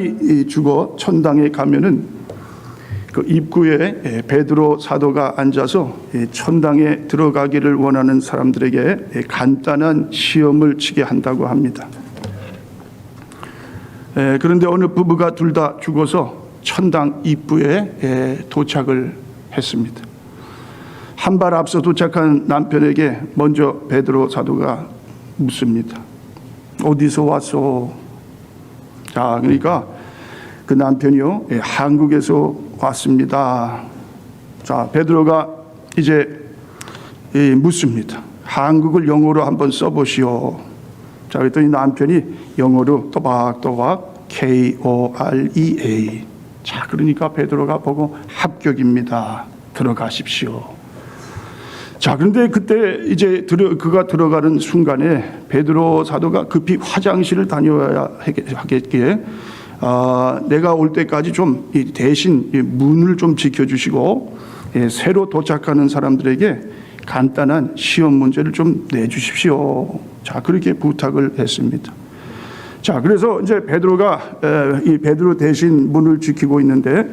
사단이 죽어 천당에 가면은 그 입구에 예, 베드로 사도가 앉아서 예, 천당에 들어가기를 원하는 사람들에게 예, 간단한 시험을 치게 한다고 합니다. 예, 그런데 어느 부부가 둘 다 죽어서 천당 입구에 예, 도착을 했습니다. 한 발 앞서 도착한 남편에게 먼저 베드로 사도가 묻습니다. 어디서 왔어? 자, 그러니까 그 남편이요, 예, 한국에서 왔습니다. 자, 베드로가 이제 예, 묻습니다. 한국을 영어로 한번 써보시오. 자, 그랬더니 남편이 영어로 또박또박 K O R E A. 자, 그러니까 베드로가 보고 합격입니다. 들어가십시오. 자, 그런데 그때 이제 들어, 그가 들어가는 순간에 베드로 사도가 급히 화장실을 다녀야 하겠기에 아, 내가 올 때까지 좀이 대신 이 문을 좀 지켜주시고 예, 새로 도착하는 사람들에게 간단한 시험 문제를 좀 내주십시오. 자, 그렇게 부탁을 했습니다. 자, 그래서 이제 베드로가 에, 이 베드로 대신 문을 지키고 있는데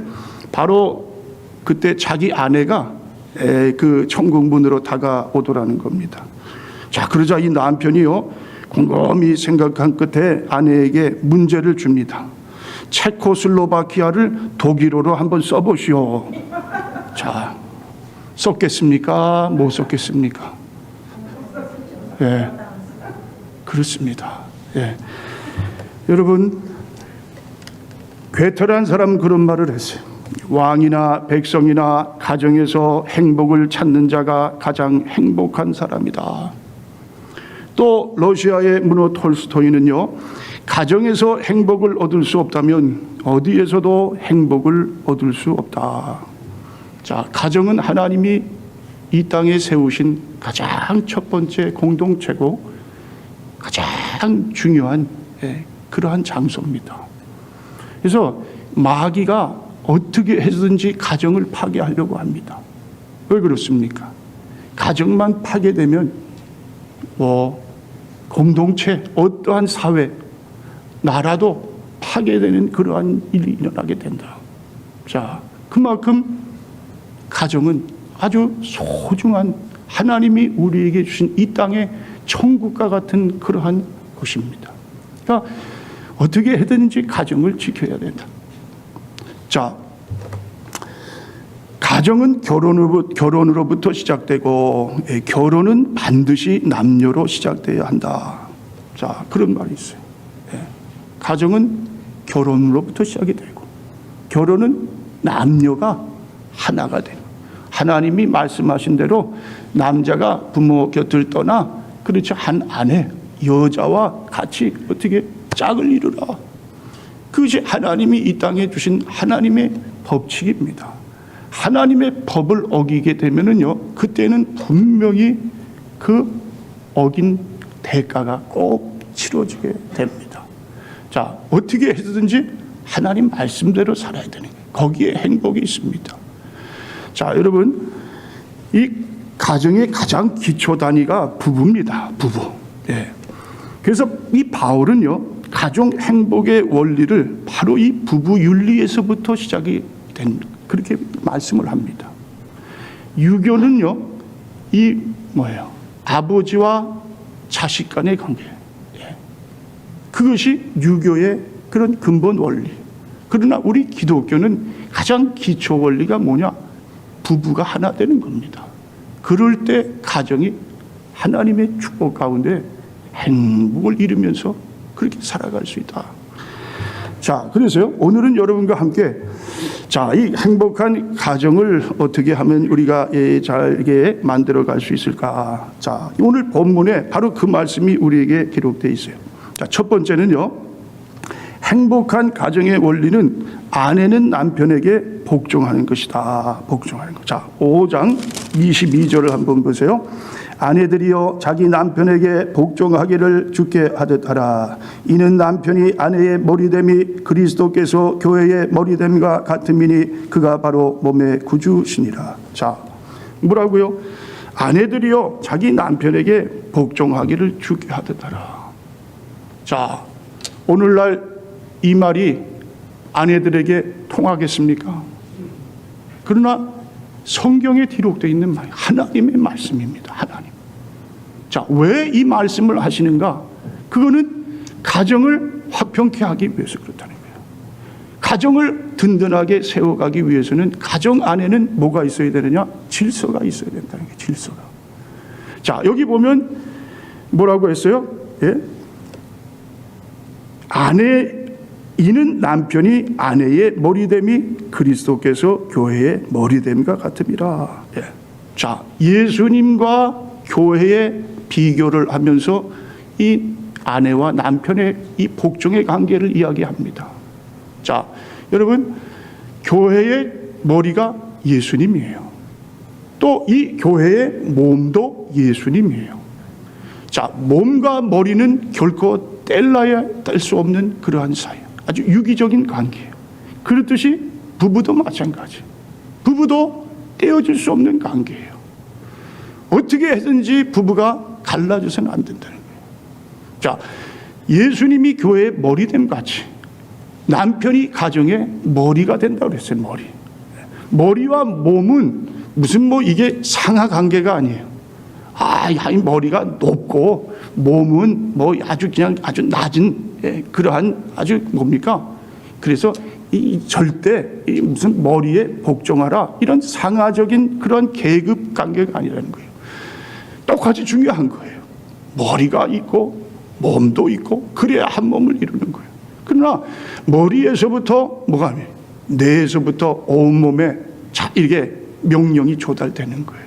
바로 그때 자기 아내가 에, 그 천국 문으로 다가오더라는 겁니다. 자, 그러자 이 남편이요 곰곰이 생각한 끝에 아내에게 문제를 줍니다. 체코슬로바키아를 독일어로 한번 써보시오. 자, 썼겠습니까? 못 썼겠습니까? 예, 그렇습니다. 예. 여러분, 괴털한 사람 그런 말을 했어요. 왕이나 백성이나 가정에서 행복을 찾는 자가 가장 행복한 사람이다. 또 러시아의 문호 톨스토이는요. 가정에서 행복을 얻을 수 없다면 어디에서도 행복을 얻을 수 없다. 자, 가정은 하나님이 이 땅에 세우신 가장 첫 번째 공동체고 가장 중요한 예, 그러한 장소입니다. 그래서 마귀가 어떻게 해서든지 가정을 파괴하려고 합니다. 왜 그렇습니까? 가정만 파괴되면 뭐 공동체 어떠한 사회 나라도 파괴되는 그러한 일이 일어나게 된다. 자, 그만큼 가정은 아주 소중한 하나님이 우리에게 주신 이 땅의 천국과 같은 그러한 곳입니다. 그러니까 어떻게 해든지 가정을 지켜야 된다. 자, 가정은 결혼으로부터, 시작되고 예, 결혼은 반드시 남녀로 시작돼야 한다. 자, 그런 말이 있어요. 예, 가정은 결혼으로부터 시작이 되고 결혼은 남녀가 하나가 되는 하나님이 말씀하신 대로 남자가 부모 곁을 떠나 그렇죠 한 아내 여자와 같이 어떻게 짝을 이루라 그것이 하나님이 이 땅에 주신 하나님의 법칙입니다. 하나님의 법을 어기게 되면은요, 그때는 분명히 그 어긴 대가가 꼭 치러지게 됩니다. 자, 어떻게 해서든지 하나님 말씀대로 살아야 되는. 거기에 행복이 있습니다. 자, 여러분, 이 가정의 가장 기초 단위가 부부입니다. 부부. 예. 그래서 이 바울은요, 가정 행복의 원리를 바로 이 부부 윤리에서부터 시작이 된 그렇게 말씀을 합니다. 유교는요, 이 뭐예요? 아버지와 자식 간의 관계. 예. 그것이 유교의 그런 근본 원리. 그러나 우리 기독교는 가장 기초 원리가 뭐냐? 부부가 하나 되는 겁니다. 그럴 때 가정이 하나님의 축복 가운데 행복을 이루면서 그렇게 살아갈 수 있다. 자, 그래서요, 오늘은 여러분과 함께 자, 이 행복한 가정을 어떻게 하면 우리가 예, 잘게 만들어 갈 수 있을까? 자, 오늘 본문에 바로 그 말씀이 우리에게 기록되어 있어요. 자, 첫 번째는요, 행복한 가정의 원리는 아내는 남편에게 복종하는 것이다. 복종하는 것. 자, 5장 22절을 한번 보세요. 아내들이여 자기 남편에게 복종하기를 주께 하듯 하라. 이는 남편이 아내의 머리됨이 그리스도께서 교회의 머리됨과 같음이니 그가 바로 몸의 구주시니라. 자, 뭐라고요? 아내들이여 자기 남편에게 복종하기를 주께 하듯 하라. 자, 오늘날 이 말이 아내들에게 통하겠습니까? 그러나 성경에 기록되어 있는 말, 하나님의 말씀입니다. 하나님. 자, 왜 이 말씀을 하시는가? 그거는 가정을 화평케 하기 위해서 그렇다는 거예요. 가정을 든든하게 세워가기 위해서는 가정 안에는 뭐가 있어야 되느냐? 질서가 있어야 된다는 거예요. 질서가. 자, 여기 보면 뭐라고 했어요? 예? 아내 이는 남편이 아내의 머리됨이 그리스도께서 교회의 머리됨과 같음이라. 예. 자, 예수님과 교회의 비교를 하면서 이 아내와 남편의 이 복종의 관계를 이야기합니다. 자, 여러분, 교회의 머리가 예수님이에요. 또 이 교회의 몸도 예수님이에요. 자, 몸과 머리는 결코 뗄라야 뗄 수 없는 그러한 사이. 아주 유기적인 관계예요. 그렇듯이 부부도 마찬가지. 부부도 떼어질 수 없는 관계예요. 어떻게 해든지 부부가 갈라져서는 안 된다는 거예요. 자, 예수님이 교회의 머리됨 같이 남편이 가정의 머리가 된다고 그랬어요, 머리. 머리와 몸은 무슨 뭐 이게 상하 관계가 아니에요. 아, 야, 이 머리가 높고 몸은 뭐 아주 그냥 아주 낮은 예, 그러한 아주 뭡니까? 그래서 이 절대 이 무슨 머리에 복종하라 이런 상하적인 그런 계급 관계가 아니라는 거예요. 똑같이 중요한 거예요. 머리가 있고 몸도 있고 그래야 한 몸을 이루는 거예요. 그러나 머리에서부터 뭐가 아니에요. 뇌에서부터 온 몸에 자 이게 명령이 조달되는 거예요.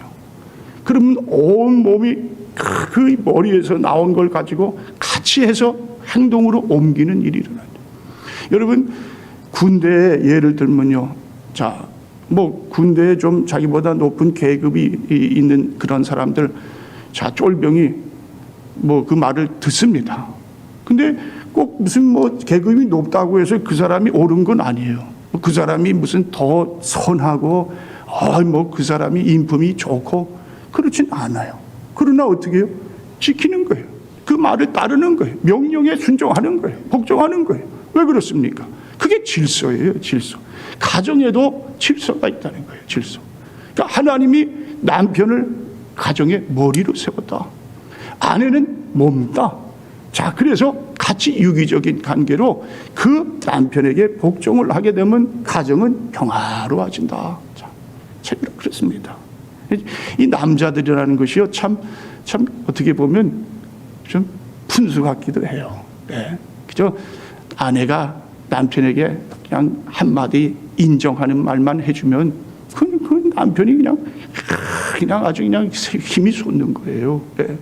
그러면 온 몸이 그 머리에서 나온 걸 가지고 같이 해서 행동으로 옮기는 일이 일어나요. 여러분 군대에 예를 들면요. 자, 뭐 군대에 좀 자기보다 높은 계급이 이- 있는 그런 사람들 자, 쫄병이 뭐 그 말을 듣습니다. 근데 꼭 무슨 뭐 계급이 높다고 해서 그 사람이 옳은 건 아니에요. 그 사람이 무슨 더 선하고 아 뭐 그 사람이 인품이 좋고 그렇진 않아요. 그러나 어떻게 해요? 지키는 거예요. 그 말을 따르는 거예요. 명령에 순종하는 거예요. 복종하는 거예요. 왜 그렇습니까? 그게 질서예요, 질서. 가정에도 질서가 있다는 거예요, 질서. 그러니까 하나님이 남편을 가정의 머리로 세웠다. 아내는 몸다. 자, 그래서 같이 유기적인 관계로 그 남편에게 복종을 하게 되면 가정은 평화로워진다. 자, 참 그렇습니다. 이 남자들이라는 것이요, 참, 참 어떻게 보면 좀 푼수 같기도 해요. 네. 그죠? 아내가 남편에게 그냥 한마디 인정하는 말만 해주면 그, 그 남편이 그냥 그냥 아주 그냥 힘이 솟는 거예요. 네.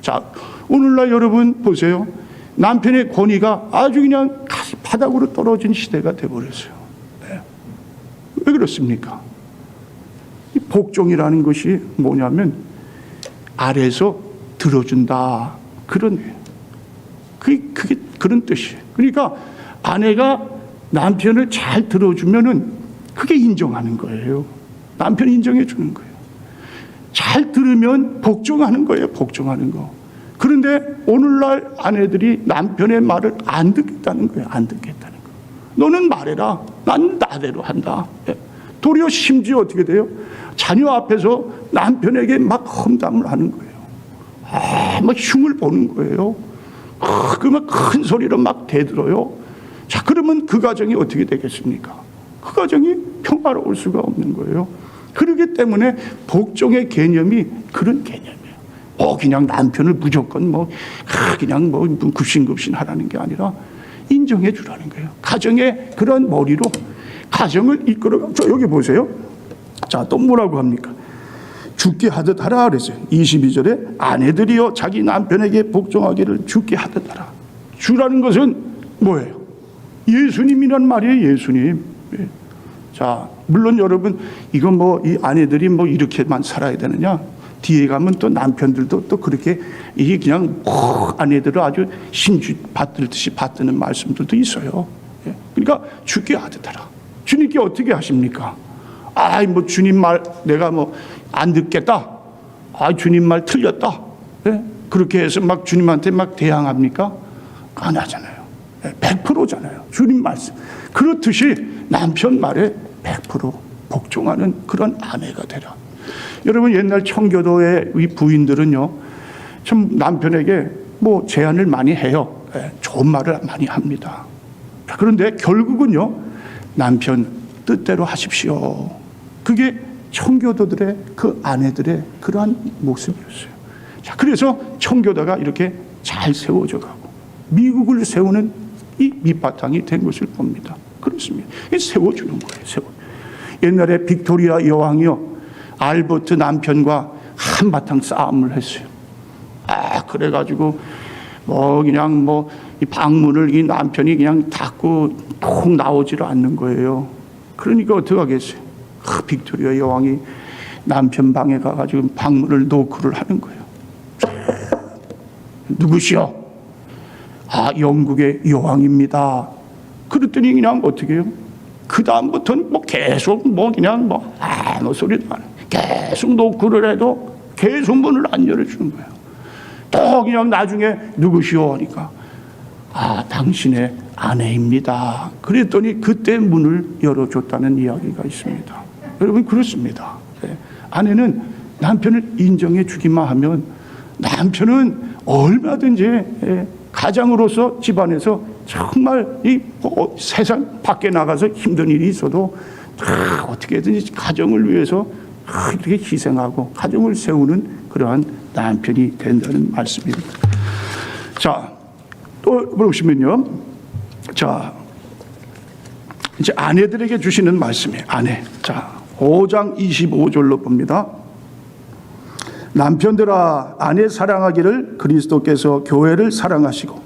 자, 오늘날 여러분 보세요. 남편의 권위가 아주 그냥 바닥으로 떨어진 시대가 돼버렸어요. 네. 왜 그렇습니까? 이 복종이라는 것이 뭐냐면 아래에서 들어준다 그런 그게, 그게 그런 뜻이에요. 그러니까 아내가 남편을 잘 들어주면은 그게 인정하는 거예요. 남편이 인정해 주는 거예요. 잘 들으면 복종하는 거예요. 복종하는 거. 그런데 오늘날 아내들이 남편의 말을 안 듣겠다는 거예요. 안 듣겠다는 거. 너는 말해라. 난 나대로 한다. 예. 도리어 심지어 어떻게 돼요? 자녀 앞에서 남편에게 막 험담을 하는 거예요. 아, 막 흉을 보는 거예요. 아, 그러면 큰 소리로 막 대들어요. 자, 그러면 그 가정이 어떻게 되겠습니까? 그 가정이 평화로울 수가 없는 거예요. 그렇기 때문에 복종의 개념이 그런 개념이에요. 어, 그냥 남편을 무조건 뭐, 아, 그냥 뭐, 급신급신 하라는 게 아니라 인정해 주라는 거예요. 가정의 그런 머리로 가정을 이끌어, 저 여기 보세요. 자, 또 뭐라고 합니까? 죽게 하듯 하라 그랬어요. 22절에 아내들이여 자기 남편에게 복종하기를 죽게 하듯 하라. 주라는 것은 뭐예요? 예수님이란 말이에요, 예수님. 예. 자, 물론 여러분, 이건 뭐 이 아내들이 뭐 이렇게만 살아야 되느냐? 뒤에 가면 또 남편들도 또 그렇게 이게 그냥 뭐 아내들을 아주 심주 받들듯이 받드는 말씀들도 있어요. 예. 그러니까 하듯 하라. 주님께 어떻게 하십니까? 아이 뭐 주님 말 내가 뭐 안 듣겠다. 아 주님 말 틀렸다. 예? 그렇게 해서 막 주님한테 막 대항합니까? 안 하잖아요. 100%잖아요. 주님 말씀. 그렇듯이 남편 말에 100% 복종하는 그런 아내가 되라. 여러분 옛날 청교도의 이 부인들은요, 참 남편에게 뭐 제안을 많이 해요. 예, 좋은 말을 많이 합니다. 자, 그런데 결국은요, 남편 뜻대로 하십시오. 그게 청교도들의 그 아내들의 그러한 모습이었어요. 자, 그래서 청교도가 이렇게 잘 세워져 가고 미국을 세우는 이 밑바탕이 된 것을 봅니다. 그렇습니다. 세워주는 거예요. 세워. 옛날에 빅토리아 여왕이요 알버트 남편과 한바탕 싸움을 했어요. 아 그래가지고 뭐 그냥 뭐 이 방문을 이 남편이 그냥 닫고 통 나오지를 않는 거예요. 그러니까 어떻게 하겠어요? 아, 빅토리아 여왕이 남편 방에 가가지고 방문을 노크를 하는 거예요. 누구시오? 아 영국의 여왕입니다. 그랬더니 그냥 어떻게 해요? 그 다음부터는 뭐 계속 뭐 그냥 뭐 아무 소리도 안 해. 계속 노크를 해도 계속 문을 안 열어주는 거예요. 또 그냥 나중에 누구시오 하니까 아 당신의 아내입니다. 그랬더니 그때 문을 열어줬다는 이야기가 있습니다. 여러분 그렇습니다. 네. 아내는 남편을 인정해 주기만 하면 남편은 얼마든지 예, 가장으로서 집안에서 정말 이 어, 세상 밖에 나가서 힘든 일이 있어도 다 어떻게든지 가정을 위해서 다 이렇게 희생하고 가정을 세우는 그러한 남편이 된다는 말씀입니다. 자, 또 보시면요. 자, 이제 아내들에게 주시는 말씀이에요. 아내. 자, 5장 25절로 봅니다. 남편들아 아내 사랑하기를 그리스도께서 교회를 사랑하시고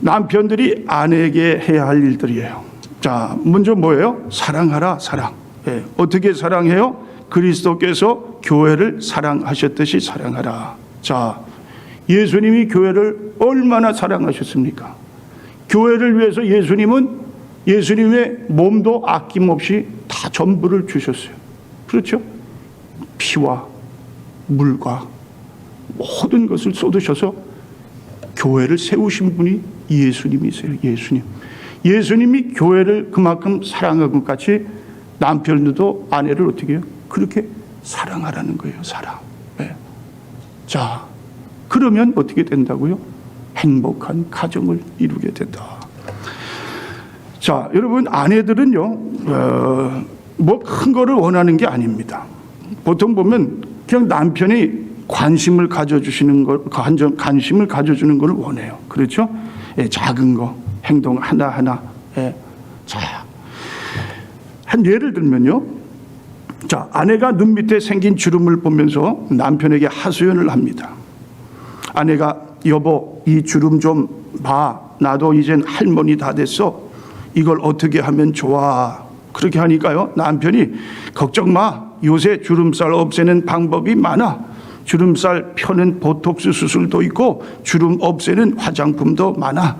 남편들이 아내에게 해야 할 일들이에요. 자, 먼저 뭐예요? 사랑하라, 사랑. 예, 어떻게 사랑해요? 그리스도께서 교회를 사랑하셨듯이 사랑하라. 자, 예수님이 교회를 얼마나 사랑하셨습니까? 교회를 위해서 예수님은 예수님의 몸도 아낌없이 다 전부를 주셨어요. 그렇죠? 피와 물과 모든 것을 쏟으셔서 교회를 세우신 분이 예수님이세요. 예수님. 예수님이 교회를 그만큼 사랑한 것 같이 남편들도 아내를 어떻게 해요? 그렇게 사랑하라는 거예요. 사랑. 네. 자, 그러면 어떻게 된다고요? 행복한 가정을 이루게 된다. 자, 여러분 아내들은요, 어, 뭐큰 거를 원하는 게 아닙니다. 보통 보면 그냥 남편이 관심을 가져주시는 걸, 관심을 가져주는 걸 원해요. 그렇죠? 예, 작은 거, 행동 하나 하나. 예. 자, 한 예를 들면요. 자, 아내가 눈 밑에 생긴 주름을 보면서 남편에게 하소연을 합니다. 아내가 여보, 이 주름 좀 봐. 나도 이젠 할머니 다 됐어. 이걸 어떻게 하면 좋아? 그렇게 하니까요. 남편이 걱정 마. 요새 주름살 없애는 방법이 많아. 주름살 펴는 보톡스 수술도 있고 주름 없애는 화장품도 많아.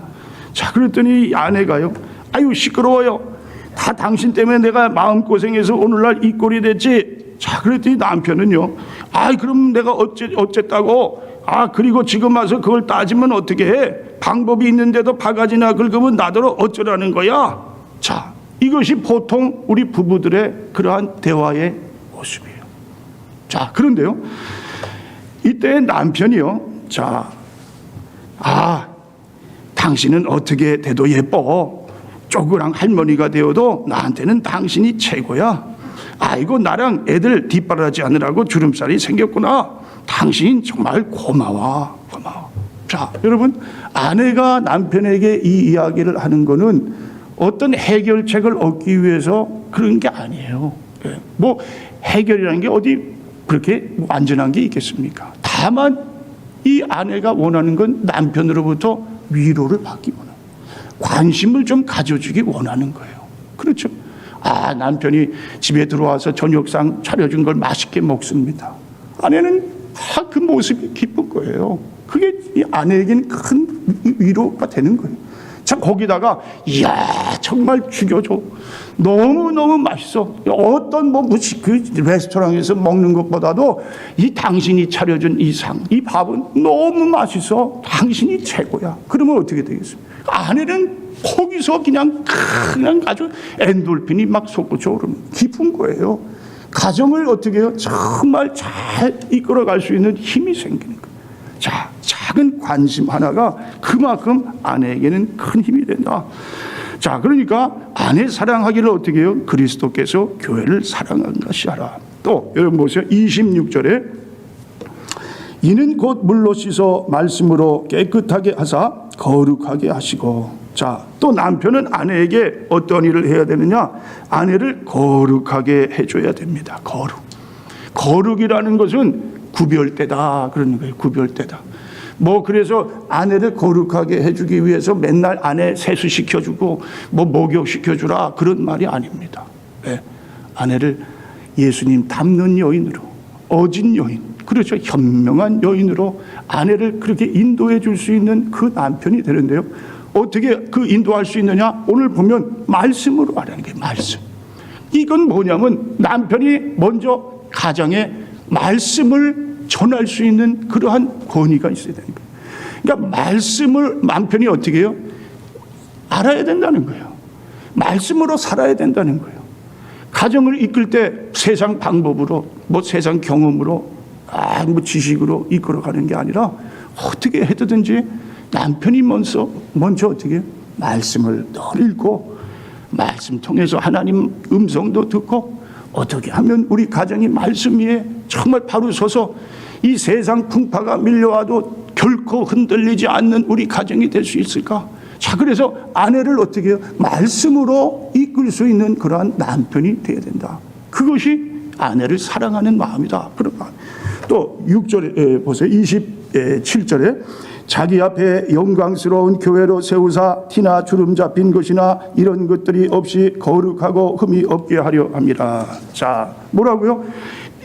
자, 그랬더니 아내가요. 아유, 시끄러워요. 다 당신 때문에 내가 마음고생해서 오늘날 이 꼴이 됐지. 자, 그랬더니 남편은요. 아이, 그럼 내가 어째, 어쨌다고. 아, 그리고 지금 와서 그걸 따지면 어떻게 해? 방법이 있는데도 바가지나 긁으면 나더러 어쩌라는 거야? 자, 이것이 보통 우리 부부들의 그러한 대화의 모습이에요. 자, 그런데요. 이때 남편이요. 자, 아, 당신은 어떻게 돼도 예뻐. 쪼그랑 할머니가 되어도 나한테는 당신이 최고야. 아이고, 나랑 애들 뒷바라지 하느라고 주름살이 생겼구나. 당신 정말 고마워. 고마워. 자, 여러분, 아내가 남편에게 이 이야기를 하는 거는 어떤 해결책을 얻기 위해서 그런 게 아니에요. 예. 뭐, 해결이라는 게 어디 그렇게 완전한 게 있겠습니까? 다만 이 아내가 원하는 건 남편으로부터 위로를 받기 원해요. 관심을 좀 가져주기 원하는 거예요. 그렇죠? 아, 남편이 집에 들어와서 저녁상 차려준 걸 맛있게 먹습니다. 아내는 아, 그 모습이 기쁜 거예요. 그게 이 아내에겐 큰 위- 위로가 되는 거예요. 자, 거기다가, 이야, 정말 죽여줘. 너무너무 맛있어. 어떤 뭐, 무시, 그 레스토랑에서 먹는 것보다도 이 당신이 차려준 이 상, 이 밥은 너무 맛있어. 당신이 최고야. 그러면 어떻게 되겠습니까? 아내는 거기서 그냥, 그냥 아주 엔돌핀이 막 솟구쳐 오르는 기쁜 거예요. 가정을 어떻게 해요? 정말 잘 이끌어갈 수 있는 힘이 생기는 거예요. 자, 작은 관심 하나가 그만큼 아내에게는 큰 힘이 된다. 자, 그러니까 아내 사랑하기를 어떻게 해요? 그리스도께서 교회를 사랑한 것이 하라. 또, 여러분 보세요. 26절에 이는 곧 물로 씻어 말씀으로 깨끗하게 하사 거룩하게 하시고 자, 또 남편은 아내에게 어떤 일을 해야 되느냐? 아내를 거룩하게 해줘야 됩니다. 거룩. 거룩이라는 것은 구별되다 그러는 거예요. 구별되다. 뭐 그래서 아내를 거룩하게 해주기 위해서 맨날 아내 세수시켜주고 뭐 목욕시켜주라 그런 말이 아닙니다. 예. 아내를 예수님 닮는 여인으로 어진 여인 그렇죠 현명한 여인으로 아내를 그렇게 인도해 줄 수 있는 그 남편이 되는데요. 어떻게 그 인도할 수 있느냐? 오늘 보면 말씀으로 하라는 게 말씀. 이건 뭐냐면 남편이 먼저 가정에 말씀을 전할 수 있는 그러한 권위가 있어야 되는 거예요. 그러니까 말씀을 남편이 어떻게 해요? 알아야 된다는 거예요. 말씀으로 살아야 된다는 거예요. 가정을 이끌 때 세상 방법으로 뭐 세상 경험으로 아, 뭐 지식으로 이끌어가는 게 아니라 어떻게 해드든지 남편이 먼저 먼저 어떻게 해요? 말씀을 늘 읽고 말씀 통해서 하나님 음성도 듣고 어떻게 하면 우리 가정이 말씀 위에 정말 바로 서서 이 세상 풍파가 밀려와도 결코 흔들리지 않는 우리 가정이 될 수 있을까? 자, 그래서 아내를 어떻게 해요? 말씀으로 이끌 수 있는 그러한 남편이 되어야 된다. 그것이 아내를 사랑하는 마음이다. 그런 마음. 또 6절에 보세요. 27절에 자기 앞에 영광스러운 교회로 세우사 티나 주름 잡힌 것이나 이런 것들이 없이 거룩하고 흠이 없게 하려 합니다. 자, 뭐라고요?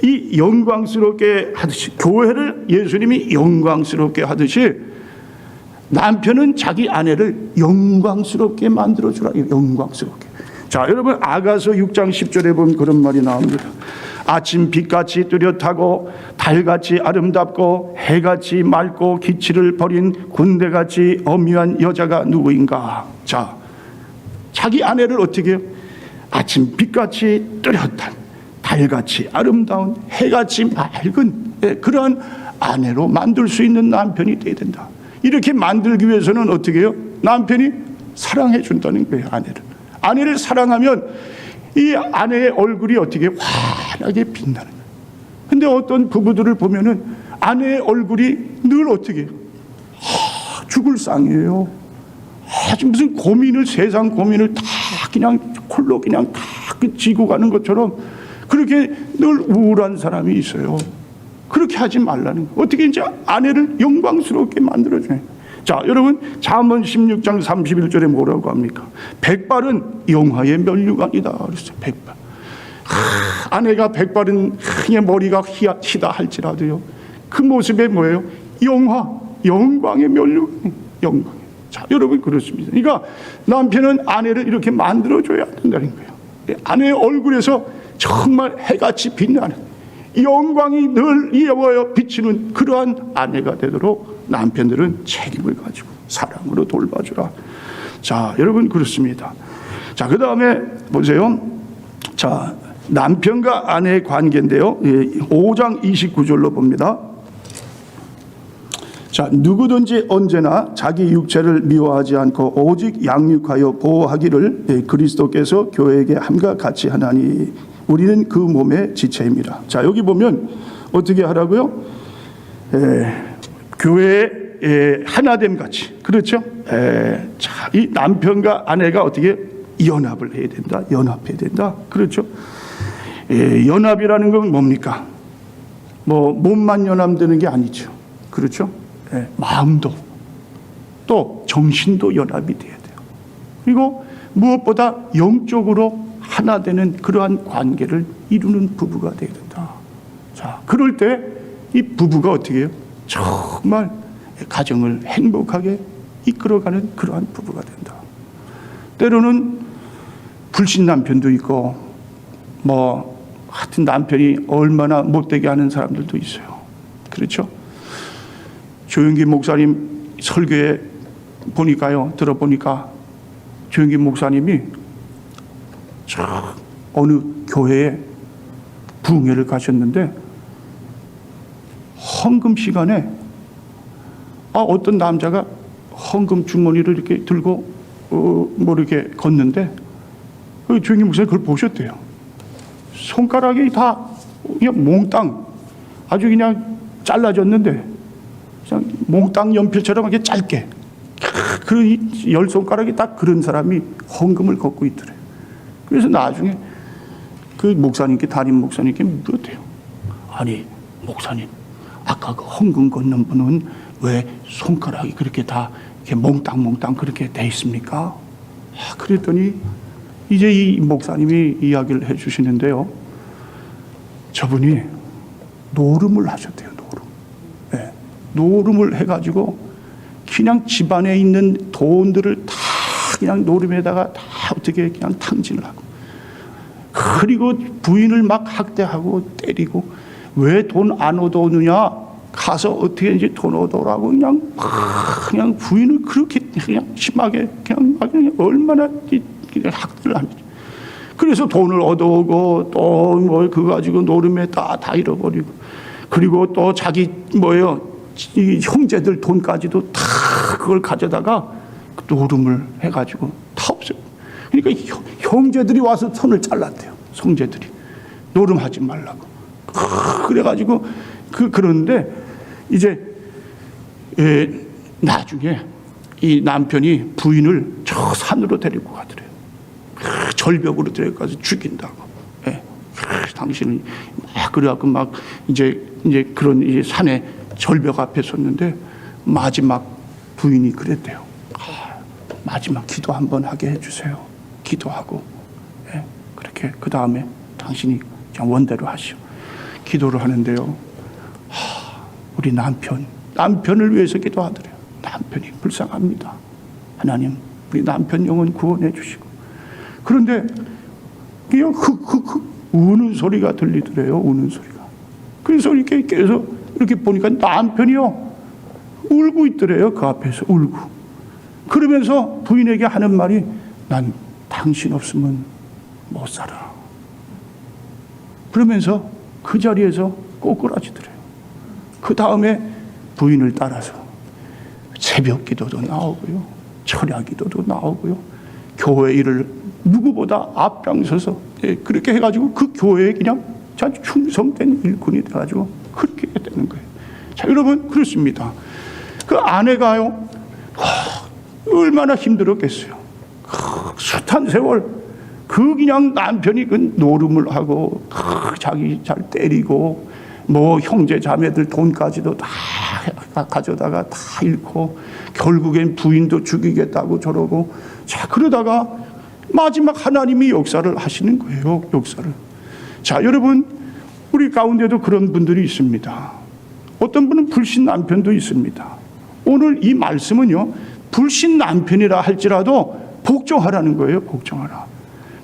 이 영광스럽게 하듯이 교회를 예수님이 영광스럽게 하듯이 남편은 자기 아내를 영광스럽게 만들어 주라. 영광스럽게. 자, 여러분 아가서 6장 10절에 보면 그런 말이 나옵니다. 아침 빛같이 뚜렷하고 달같이 아름답고 해같이 맑고 기치를 버린 군대같이 엄미한 여자가 누구인가? 자, 자기 아내를 어떻게 해요? 아침 빛같이 뚜렷한 달같이 아름다운 해같이 맑은 예, 그러한 아내로 만들 수 있는 남편이 돼야 된다. 이렇게 만들기 위해서는 어떻게 해요? 남편이 사랑해 준다는 거예요, 아내를. 아내를 사랑하면 이 아내의 얼굴이 어떻게 환하게 빛나는 거예요. 근데 어떤 부부들을 보면은 아내의 얼굴이 늘 어떻게 해요? 하, 죽을 상이에요. 아주 무슨 고민을 세상 고민을 다 그냥 콜로 그냥 다그 지고 가는 것처럼 그렇게 늘 우울한 사람이 있어요. 그렇게 하지 말라는 거. 어떻게 이제 아내를 영광스럽게 만들어줘요. 자, 여러분, 잠언 16장 31절에 뭐라고 합니까? 백발은 영화의 면류관이다. 그랬어요. 백발. 하, 아내가 백발은 그냥 머리가 희다, 희다 할지라도요. 그 모습에 뭐예요? 영화, 영광의 면류관. 영광. 자, 여러분 그렇습니다. 그러니까 남편은 아내를 이렇게 만들어줘야 된다는 거예요. 아내의 얼굴에서 정말 해같이 빛나는 영광이 늘 이어져 비치는 그러한 아내가 되도록 남편들은 책임을 가지고 사랑으로 돌봐주라. 자, 여러분 그렇습니다. 자, 그 다음에 보세요. 자, 남편과 아내의 관계인데요. 5장 29절로 봅니다. 자, 누구든지 언제나 자기 육체를 미워하지 않고 오직 양육하여 보호하기를 예, 그리스도께서 교회에게 함과 같이 하나니 우리는 그 몸의 지체입니다. 자, 여기 보면 어떻게 하라고요? 에, 교회의 에, 하나됨 같이. 그렇죠? 에, 자, 이 남편과 아내가 어떻게 연합을 해야 된다. 연합해야 된다. 그렇죠? 에, 연합이라는 건 뭡니까? 뭐 몸만 연합되는 게 아니죠. 그렇죠? 예, 마음도 또 정신도 연합이 돼야 돼요. 그리고 무엇보다 영적으로 하나 되는 그러한 관계를 이루는 부부가 되어야 된다. 자, 그럴 때 이 부부가 어떻게 해요? 정말 가정을 행복하게 이끌어가는 그러한 부부가 된다. 때로는 불신 남편도 있고 뭐 하여튼 남편이 얼마나 못되게 하는 사람들도 있어요. 그렇죠? 조영기 목사님 설교에 보니까요, 들어보니까 조영기 목사님이 저 어느 교회에 부흥회를 가셨는데 헌금 시간에 아, 어떤 남자가 헌금 주머니를 이렇게 들고 어, 뭐 이렇게 걷는데 그 조영기 목사님 그걸 보셨대요. 손가락이 다 그냥 몽땅 아주 그냥 잘라졌는데 그냥 몽땅 연필처럼 이렇게 짧게 그열 손가락이 딱 그런 사람이 헌금을 걷고 있더래요. 그래서 나중에 그 목사님께 담임 목사님께 물었대요. 아니 목사님 아까 그 헌금 걷는 분은 왜 손가락이 그렇게 다 이렇게 몽땅몽땅 그렇게 돼 있습니까? 아, 그랬더니 이제 이 목사님이 이야기를 해 주시는데요. 저분이 노름을 하셨대요. 노름. 네. 노름을 해가지고 그냥 집안에 있는 돈들을 다 그냥 노름에다가 다 어떻게 그냥 탕진을 하고. 그리고 부인을 막 학대하고 때리고 왜 돈 안 얻어오느냐? 가서 어떻게 이제 돈 얻어오라고 그냥 막 그냥 부인을 그렇게 그냥 심하게 그냥 막 그냥 얼마나 이- 그냥 학대를 하는지 그래서 돈을 얻어오고 또 뭐 그거 가지고 노름에 다, 다 잃어버리고. 그리고 또 자기 뭐예요? 이 형제들 돈까지도 다 그걸 가져다가 노름을 해가지고 다 없어요. 그러니까 형- 형제들이 와서 손을 잘랐대요. 성제들이 노름하지 말라고. 그래가지고 그 그런데 이제 에, 나중에 이 남편이 부인을 저 산으로 데리고 가더래요. 그 절벽으로 데려가서 죽인다고. 예. 그 당신은 막 그래갖고 막 이제 이제 그런 이 산에 절벽 앞에 섰는데 마지막 부인이 그랬대요. 아, 마지막 기도 한번 하게 해주세요. 기도하고 예. 그렇게 그 다음에 당신이 그냥 원대로 하시오. 기도를 하는데요. 하, 우리 남편 남편을 위해서 기도하더래요. 남편이 불쌍합니다. 하나님 우리 남편 영혼 구원해 주시고 그런데 흑흑흑 우는 소리가 들리더래요. 우는 소리가. 그래서 이렇게 계속 이렇게 보니까 남편이요 울고 있더래요. 그 앞에서 울고. 그러면서 부인에게 하는 말이 난 당신 없으면 못 살아. 그러면서 그 자리에서 꼬꾸라지더래요. 그 다음에 부인을 따라서 새벽 기도도 나오고요. 철야 기도도 나오고요. 교회 일을 누구보다 앞장서서 예, 그렇게 해가지고 그 교회에 그냥 자 충성된 일꾼이 돼가지고 그렇게 되는 거예요. 자 여러분 그렇습니다. 그 아내가요 하, 얼마나 힘들었겠어요. 하, 숱한 세월. 그 그냥 남편이 그 노름을 하고 하, 자기 잘 때리고 뭐 형제 자매들 돈까지도 다 가져다가 다 잃고 결국엔 부인도 죽이겠다고 저러고. 자 그러다가 마지막 하나님이 역사를 하시는 거예요 역사를. 자 여러분 우리 가운데도 그런 분들이 있습니다. 어떤 분은 불신 남편도 있습니다. 오늘 이 말씀은요 불신 남편이라 할지라도 복종하라는 거예요 복종하라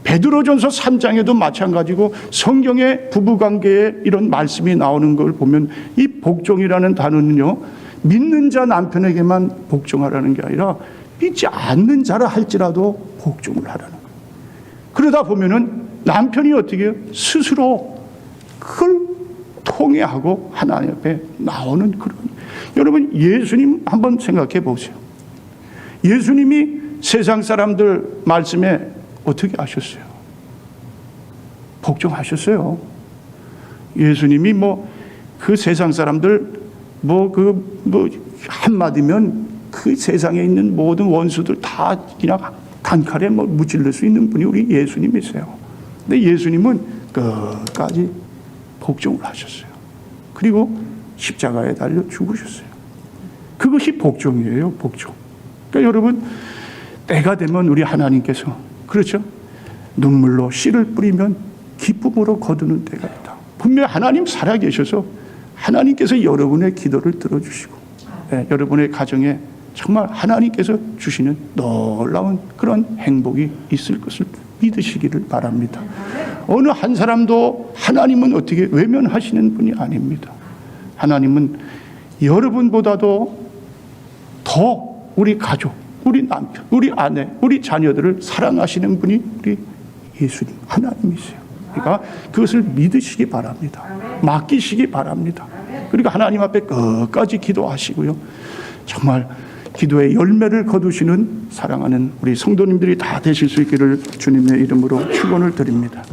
베드로전서 3장에도 마찬가지고 성경의 부부관계에 이런 말씀이 나오는 걸 보면 이 복종이라는 단어는요 믿는 자 남편에게만 복종하라는 게 아니라 믿지 않는 자라 할지라도 복종을 하라는 거예요. 그러다 보면은 남편이 어떻게 해요? 스스로 그걸 통해하고 하나님 앞에 나오는 그런 여러분 예수님 한번 생각해 보세요. 예수님이 세상 사람들 말씀에 어떻게 하셨어요? 복종하셨어요. 예수님이 뭐 그 세상 사람들 뭐그 뭐 한마디면 그 세상에 있는 모든 원수들 다 그냥 단칼에 뭐 무찔러 수 있는 분이 우리 예수님이세요. 근데 예수님은 끝까지 복종을 하셨어요. 그리고 십자가에 달려 죽으셨어요. 그것이 복종이에요, 복종. 그러니까 여러분, 때가 되면 우리 하나님께서 그렇죠? 눈물로 씨를 뿌리면 기쁨으로 거두는 때가 있다. 분명 하나님 살아계셔서 하나님께서 여러분의 기도를 들어주시고 예, 여러분의 가정에 정말 하나님께서 주시는 놀라운 그런 행복이 있을 것을 믿으시기를 바랍니다. 어느 한 사람도 하나님은 어떻게 외면하시는 분이 아닙니다. 하나님은 여러분보다도 더 우리 가족, 우리 남편, 우리 아내, 우리 자녀들을 사랑하시는 분이 우리 예수님, 하나님이세요. 그러니까 그것을 믿으시기 바랍니다. 맡기시기 바랍니다. 그리고 하나님 앞에 끝까지 기도하시고요. 정말 기도의 열매를 거두시는 사랑하는 우리 성도님들이 다 되실 수 있기를 주님의 이름으로 축원을 드립니다.